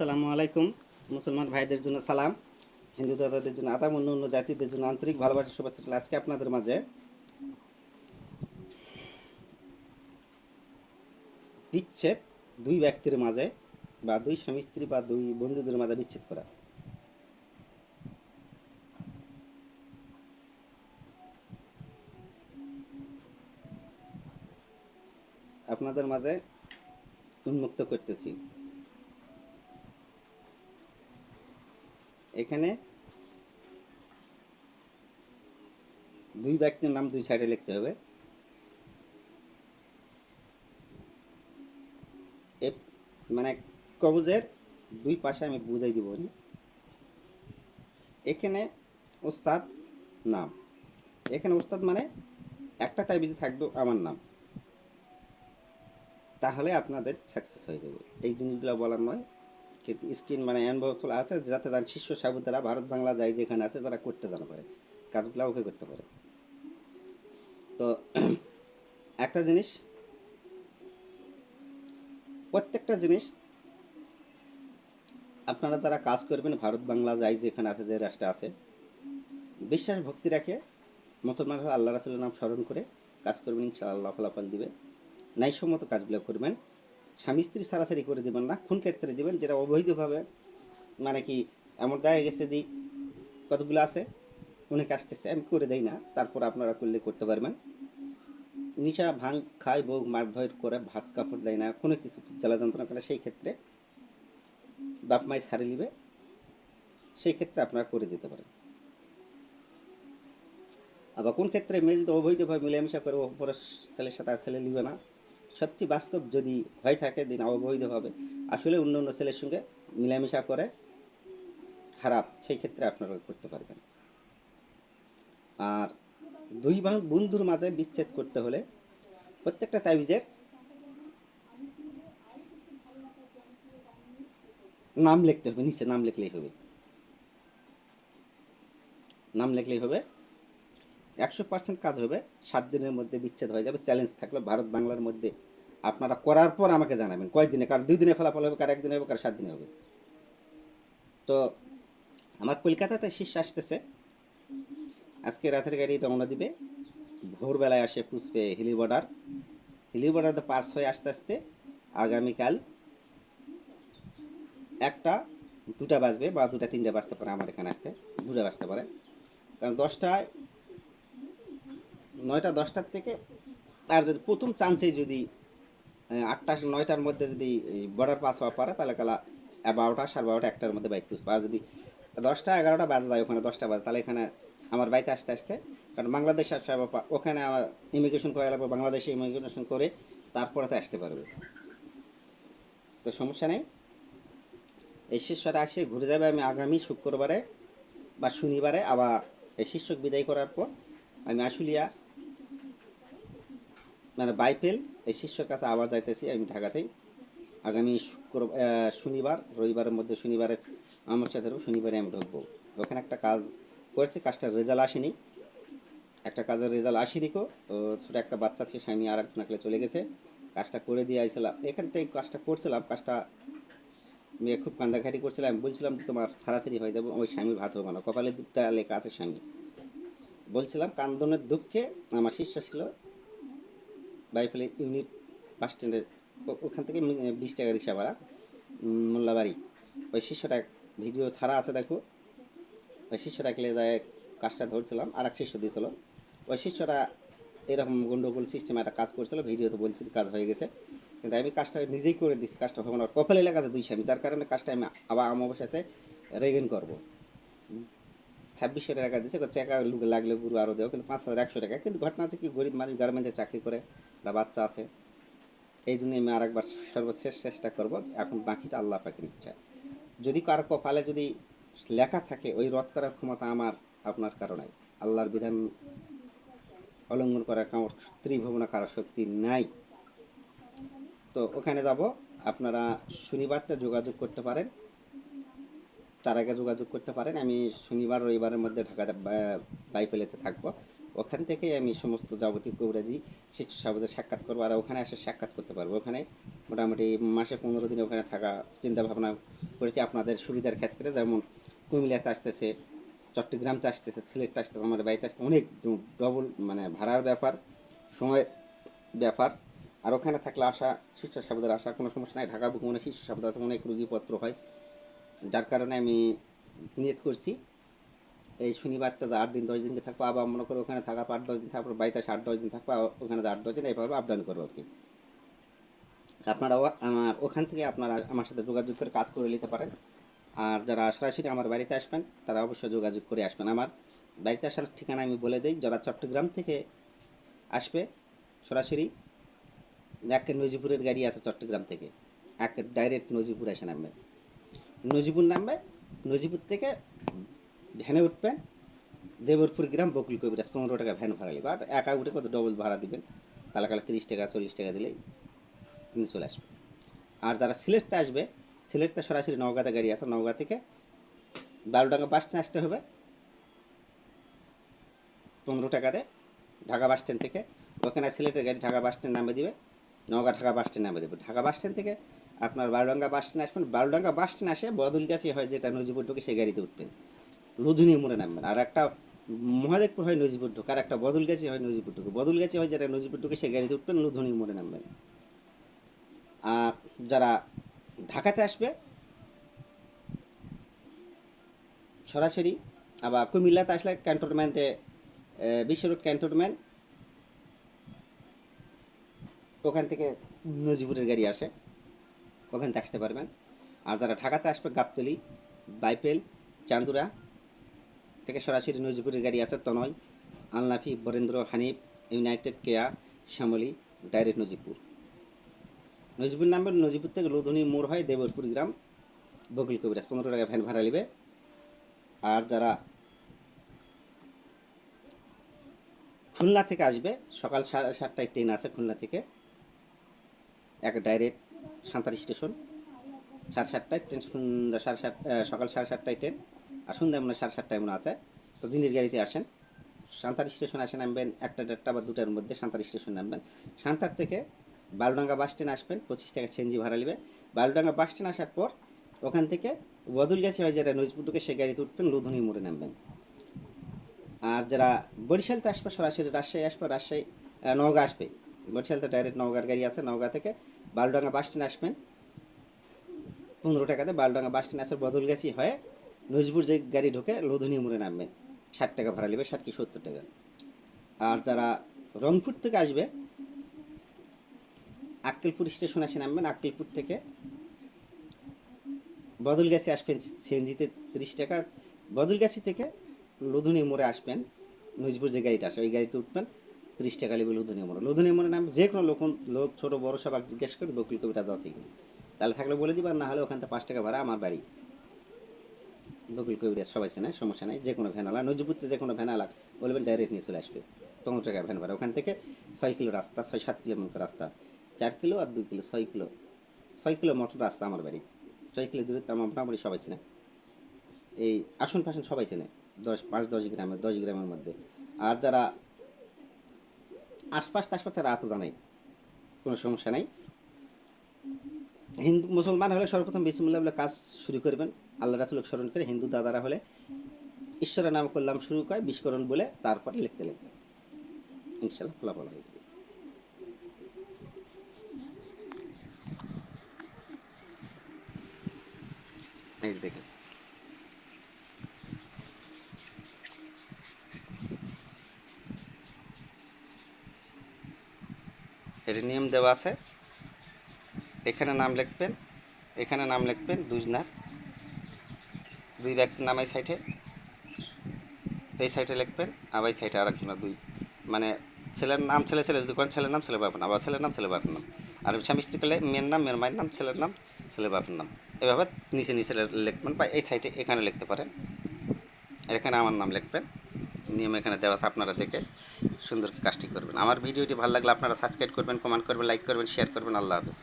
আসসালামু আলাইকুম। মুসলমান ভাইদের জন্য সালাম, হিন্দু দাদাদের জন্য আদাম অন্য অন্য জাতিদের জন্য আন্তরিক ভালোবাসা, শুভেচ্ছা। আজকে আপনাদের মাঝে। বিচ্ছেদ দুই ব্যক্তির মাঝে বা দুই স্বামী স্ত্রী বা দুই বন্ধুদের মাঝে বিচ্ছেদ করা। আপনাদের মাঝে উন্মুক্ত করতেছি। এখানে দুই ব্যক্তির নাম দুই সাইডে লিখতে হবে। মানে কবজের দুই পাশে আমি বুঝাই দিব। এখানে ওস্তাদ নাম। এখানে ওস্তাদ মানে একটা তাইবিজে থাকবে আমার নাম। তাহলে আপনাদের সাকসেস হয়ে যাবে। এই জিনিসগুলো বলার নয়। স্ক্রিন মানে অ্যানভব খোলা আছে, যাতে তার শিষ্য সাবুতেরা ভারত বাংলা যায় যেখানে আছে তারা করতে জানা পারে, কাজগুলো ওকে করতে পারে। তো একটা জিনিস, প্রত্যেকটা জিনিস আপনারা যারা কাজ করবেন ভারত বাংলা যাই যেখানে আছে, যে রাষ্ট্রে আছে, বিশ্বাস ভক্তি রাখে মুসলমান আল্লাহ রাসুলের নাম স্মরণ করে কাজ করবেন, ইনশাআল্লাহ ফলাফল দিবে। ন্যায়সম্মত কাজগুলো করবেন। স্বামী স্ত্রী সারাসারি করে দেবেন না, খুন ক্ষেত্রে দিবেন, যেটা অবৈধভাবে মানে কি, এমন দেখা গেছে যে কতগুলো আছে, অনেকে আসতেছে, আমি করে দেই না, তারপর আপনারা করলে করতে পারবেন। নিশা ভাং খায় বউ মারধর করে, ভাত কাপড় দেয় না, কোনো কিছু জ্বালা যন্ত্রণা করে সেই ক্ষেত্রে বাপ মাই ছাড়ে নিবে, সেই ক্ষেত্রে আপনারা করে দিতে পারেন। আবার কোন ক্ষেত্রে মেয়ে যদি অবৈধভাবে মিলেমিশা করে, অপরের ছেলের সাথে আর ছেলে নিবে না সত্যি বাস্তব যদি হয়ে থাকে, দিন অবৈধভাবে আসলে অন্য অন্য ছেলের সঙ্গে মিলামেশা করে খারাপ, সেই ক্ষেত্রে আপনারা করতে পারবেন। আর দুই বন্ধুর মাঝে বিচ্ছেদ করতে হলে প্রত্যেকটা তাবিজের নাম লিখতে হবে, নিচে নাম লিখলেই হবে। নাম লিখলেই হবে, একশো পার্সেন্ট কাজ হবে, সাত দিনের মধ্যে বিচ্ছেদ হয়ে যাবে, চ্যালেঞ্জ থাকলে, ভারত বাংলার মধ্যে আপনারা করার পর আমাকে জানাবেন। কয় দিনে কার দুই দিনে ফলাফল হবে, কার একদিনে হবে, কার সাত দিনে হবে। তো আমার কলকাতাতে শীর্ষ আসতেছে। আজকে রাতের গাড়ি রওনা দিবে। ভোরবেলায় আসে পুষ্পে হিলি বর্ডার। হিলি বর্ডারতে পার্স হয়ে আস্তে আস্তে আগামীকাল একটা, দুটা বাজবে বা দুটা, তিনটা বাজতে পারে আমার এখানে আসতে। দুটা বাজতে পারে। কারণ দশটায়, নয়টা, দশটার থেকে তার যদি প্রথম চান্সেই যদি আটটা নয়টার মধ্যে যদি বর্ডার পাস হওয়া পারে, তাহলে কালা বারোটা সাড়ে বারোটা একটার মধ্যে বাইক পুষবে আর যদি দশটা এগারোটা বাজে যায় ওখানে, দশটা বাজে, তাহলে এখানে আমার বাড়িতে আসতে আসতে, কারণ বাংলাদেশ আসতে হবে ওখানে আমার ইমিগ্রেশন করা লাগবে, বাংলাদেশে ইমিগ্রেশন করে তারপরে তো আসতে পারবে। তো সমস্যা নেই। এই শিষ্যটা আসে, ঘুরে যাবে আমি আগামী শুক্রবারে বা শনিবারে, আবার এই শিষ্যক বিদায় করার পর আমি আশুলিয়া মানে বাইপেল এই শিষ্যর কাছে আবার যাইতেছি আমি ঢাকাতেই। আগামী শুক্র শনিবার, রবিবারের মধ্যে শনিবারে আমার সাথে শনিবারে আমি ঢুকবো। ওখানে একটা কাজ করেছি কাজটার রেজাল্ট আসেনি। একটা কাজের রেজাল্ট আসেনি কো ছোটো একটা বাচ্চা থেকে স্বামী আর এক নাকলে চলে গেছে। কাজটা করে দিয়ে আসছিলাম এখান থেকে কাজটা করছিলাম, কাজটা মেয়ে খুব কান্দাঘাটি করছিলাম আমি বলছিলাম তোমার ছাড়াছাড়ি হয়ে যাব, ওই স্বামীর ভাত হবে না, কপালে দুধটা লেখা আছে স্বামী বলছিলাম, কান্দনের দুঃখে আমার শিষ্য ছিল বাইফেলে ইউনিট বাস স্ট্যান্ডের ওখান থেকে বিশ টাকা রিক্সা ভাড়া মোল্লাবাড়ি। ওই শিষ্যটা, ভিডিও ছাড়া আছে দেখো। ওই শিষ্যটাকে যায় কাজটা ধরছিলাম আর এক শিষ্য দিয়েছিল। ওই শিষ্যটা এরকম গন্ডগোল সিস্টেমে একটা কাজ করছিল ভিডিওতে বলছিল কাজ হয়ে গেছে। কিন্তু আমি কাজটা নিজেই করে দিচ্ছি কাজটা হবে না। কপালে লেখা আছে দুই স্বামী যার কারণে কাজটা আমি আবার সাথে রেগেন করব। ছাব্বিশশো টাকা দিচ্ছে টাকা লাগলে গুরু আরও দেবো, কিন্তু পাঁচ হাজার একশো টাকা। কিন্তু ঘটনা আছে কি, গরিব মানুষ গার্মেন্টে চাকরি করে বা বাচ্চা আছে। এই জন্য আমি আরেকবার সর্বশেষ চেষ্টা করব, এখন বাকিটা আল্লাহ পাখির ইচ্ছা। যদি কারও কপালে যদি লেখা থাকে, ওই রদ করার ক্ষমতা আমার, আপনার কারণে। আল্লাহর বিধান অলঙ্ঘন করার কামড় ত্রিভুবনা কারও শক্তি নাই। তো ওখানে যাব, আপনারা শনিবারটা যোগাযোগ করতে পারেন। তার আগে যোগাযোগ করতে পারেন। আমি শনিবার, রবিবারের মধ্যে ঢাকাতে বাইপেলেতে থাকব। ওখান থেকে আমি সমস্ত যাবতীয় কবিরাজি শিষ্য সাবুদের সাক্ষাৎ করব, আর ওখানে এসে সাক্ষাৎ করতে পারব। ওখানে মোটামুটি মাসে পনেরো দিন ওখানে থাকা চিন্তা ভাবনা করেছি আপনাদের সুবিধার ক্ষেত্রে। যেমন কুমিল্লাতে আসতেছে, চট্টগ্রামতে আসতেছে সিলেটতে আসতেছে, আমাদের বাড়িতে আসতে অনেক ডবল মানে ভাড়ার ব্যাপার, সময়ের ব্যাপার। আর ওখানে থাকলে আসা শিশু সাবুদের আসা কোনো সমস্যা নাই। ঢাকা বুকুমনে শিশু সাবুদ আছে অনেক রুগীপত্র হয়। যার কারণে আমি নিয়ত করছি। এই শনিবার তো আট দিন, দশ দিনকে থাকব। আবার মনে করো ওখানে থাকা আট, দশ দিন থাকব, বাড়িতে আট, দশ দিন থাকব ওখানে আট, দশ দিন, এইভাবে আপ ডাউন করব আর কি। আপনারাও আমার, ওখান থেকে আপনারা আমার সাথে যোগাযোগ করে কাজ করে নিতে পারেন। আর যারা সরাসরি আমার বাড়িতে আসবেন, তারা অবশ্যই যোগাযোগ করে আসবেন। আমার বাড়িতে আসার ঠিকানা আমি বলে দিই, যারা চট্টগ্রাম থেকে আসবে সরাসরি এক নজিপুরের গাড়ি আছে চট্টগ্রাম থেকে। এক ডাইরেক্ট নজিপুর এসে নামবে। নজিপুর নামবে নজিপুর থেকে ভ্যানে উঠবেন দেবরপুর গ্রাম বকুল কবিরাজ, পনেরো টাকা ভ্যান ভাড়া নেবে। আর একা উঠে কত ডবল ভাড়া দিবেন? তাহলে কালে তিরিশ টাকা, চল্লিশ টাকা দিলেই তিনি চলে আসবে। আর যারা সিলেটতে আসবে, সিলেটতে সরাসরি নওগাঁতে গাড়ি আছে, নওগাঁ থেকে বারোডাঙ্গা বাস স্ট্যান্ড আসতে হবে। পনেরো টাকাতে ঢাকা বাস স্ট্যান্ড থেকে। ওখানে সিলেটের গাড়ি ঢাকা বাস স্ট্যান্ড নামে দিবে। নওগাঁ ঢাকা বাস স্ট্যান্ড নামে দেবে। ঢাকা বাস স্ট্যান্ড থেকে আপনার বারোডাঙ্গা বাস স্ট্যান্ড আসবেন। বারোডাঙ্গা বাস স্ট্যান্ড আসে বদল গাছি হয় যেটা নজিপুর ঢুকে সেই গাড়িতে উঠবেন। লুধুনি মোড়ে নামবেন। আর একটা মহাদেবপুর হয় নজিপুর ঢুকে আর একটা বদল গাছি হয় নজিপুর ঢুকে বদল গাছি হয় যারা নজিপুর ঢুকে সে গাড়িতে উঠবেন লুধুনি মোড়ে নামবেন। আর যারা ঢাকাতে আসবে, সরাসরি আবার কুমিল্লাতে আসলে ক্যান্টনমেন্টে বিশ্ব রোড ক্যান্টনমেন্ট, ওখান থেকে নজিপুরের গাড়ি আসে। ওখান থেকে আসতে পারবেন। আর যারা ঢাকাতে আসবে, গাবতলি, বাইপেল, চান্দুরা থেকে সরাসরি নজিপুরের গাড়ি আছে তনয়, আলনাফি, বরেন্দ্র, হানিফ, ইউনাইটেড, কেয়া, শ্যামলী, ডাইরেক্ট নজিপুর নজিপুর নামবে নজিপুর থেকে লোধনী মোড় হয় দেবরপুর গ্রাম, বকুল কবিরাজ। পনেরো টাকা ভ্যান ভাড়া নেবে। আর যারা খুলনা থেকে আসবে, সকাল সাড়ে সাতটায় ট্রেন আছে খুলনা থেকে। এক ডাইরেক্ট সাঁতার স্টেশন। সাড়ে সাতটায় ট্রেন সাড়ে সাত সকাল সাড়ে সাতটায় ট্রেন। আর সন্ধ্যা মনে সাড়ে সাতটায় মনে আছে। তো দিনের গাড়িতে আসেন। সাঁতার স্টেশন আসে, নামবেন একটা দেড়টা বা দুটার মধ্যে সাঁতার স্টেশন নামবেন। সাঁতার থেকে বালুডাঙ্গা বাস স্ট্যান্ড আসবেন, পঁচিশ টাকা সেনজি ভাড়া নেবে। বালুডাঙ্গা বাস স্ট্যান্ড আসার পর ওখান থেকে বদল গেছে হয় যারা নজপুরটুকে সে গাড়িতে উঠবেন, লুধুনি মোড়ে নামবেন। আর যারা বরিশালতে আসবে সরাসরি, রাজশাহী আসবে, রাজশাহী নওগাঁ আসবে। বরিশালতে ডাইরেক্ট নওগাঁর গাড়ি আছে, নওগাঁ থেকে বালুডাঙ্গা বাস স্ট্যান্ড আসবেন। পনেরো টাকাতে বালুডাঙ্গা বাস স্ট্যান্ড আসে বদল গেছি হয়ে নজপুর যে গাড়ি ঢোকে, লুধুনি মোড়ে নামবেন ষাট টাকা ভাড়া নেবে, ষাট কি সত্তর টাকা। আর তারা রংপুর থেকে আসবে। আক্কেলপুর স্টেশন আসে নামবেন। আক্কেলপুর থেকে বদলগাছি আসবেন সিএনজিতে তিরিশ টাকা। বদলগাছি থেকে লুধুনি মোড়ে আসবেন। নজিপুর যে গাড়িটা আসে, ওই গাড়িতে উঠবেন। তিরিশ টাকা নেবে লুধুনি মোড়ে। লুধুনি মোড়ে নামবে যে কোনো লোক লোক, ছোটো, বড়ো সবাই জিজ্ঞেস করে বকুল কবিতা কিনা। তাহলে থাকলে বলে দিবেন না হলে ওখান থেকে পাঁচ টাকা ভাড়া আমার বাড়ি। বকুল কবিরাজ সবাই চেনে সমস্যা নাই যে কোনো ভ্যান আলা নজিপুরতে যে কোনো ভ্যান আলা, বলবেন ডাইরেক্ট নিয়ে চলে আসবে। পনেরো টাকা ভ্যান ভাড়া, ওখান থেকে ছয় কিলো রাস্তা, ছয় সাত কিলোমিটার রাস্তা, চার কিলো আর দুই কিলো, ছয় কিলো ছয় কিলো মতো রাস্তা আমার বাড়ি, ছয় কিলো দূরে তো আমার মোটামুটি সবাই চেনে এই আসন ফাসন সবাই চেনে দশ, পাঁচ, দশ গ্রামের দশ গ্রামের মধ্যে। আর যারা আশপাশ টাশপাশ তারা এত জানাই কোনো সমস্যা নাই। হিন্দু মুসলমান হলে সর্বপ্রথম বিসমুল্লাহ বলে কাজ শুরু করবেন। আল্লাহ রাসুলক স্মরণ করে হিন্দু দাদারা হলে ঈশ্বরের নাম করলাম শুরু করে বিস্করণ বলে তারপরে লিখতে লিখতে। ইনশাল্লাহ ফলাফল হয়ে যাবে। দেখেন। নিয়ম দেওয়া আছে। এখানে নাম লিখবেন, এখানে নাম লিখবেন দুজনার। দুই ব্যক্তির নাম এই সাইডে এই সাইডে লিখবেন, আবার এই সাইডে আরেকজনের দুই। মানে ছেলের নাম ছেলে ছেলে, যদি করেন ছেলের নাম ছেলে বাপের নাম, আবার ছেলের নাম ছেলে বাপের নাম। আর স্বামী স্ত্রী করলে মেয়ের নাম, মেয়ের মায়ের নাম, ছেলের নাম, ছেলে বাপের নাম। এভাবে নিচে নিচে লিখবেন বা এই সাইডে এখানে লিখতে পারেন। এখানে আমার নাম লিখবেন। নিয়ম এখানে দেওয়া আছে আপনারা দেখে সুন্দর কাজটি করবেন। আমার ভিডিওটি ভালো লাগলে আপনারা সাবস্ক্রাইব করবেন কমেন্ট করবেন লাইক করবেন শেয়ার করবেন। আল্লাহ হাফেজ।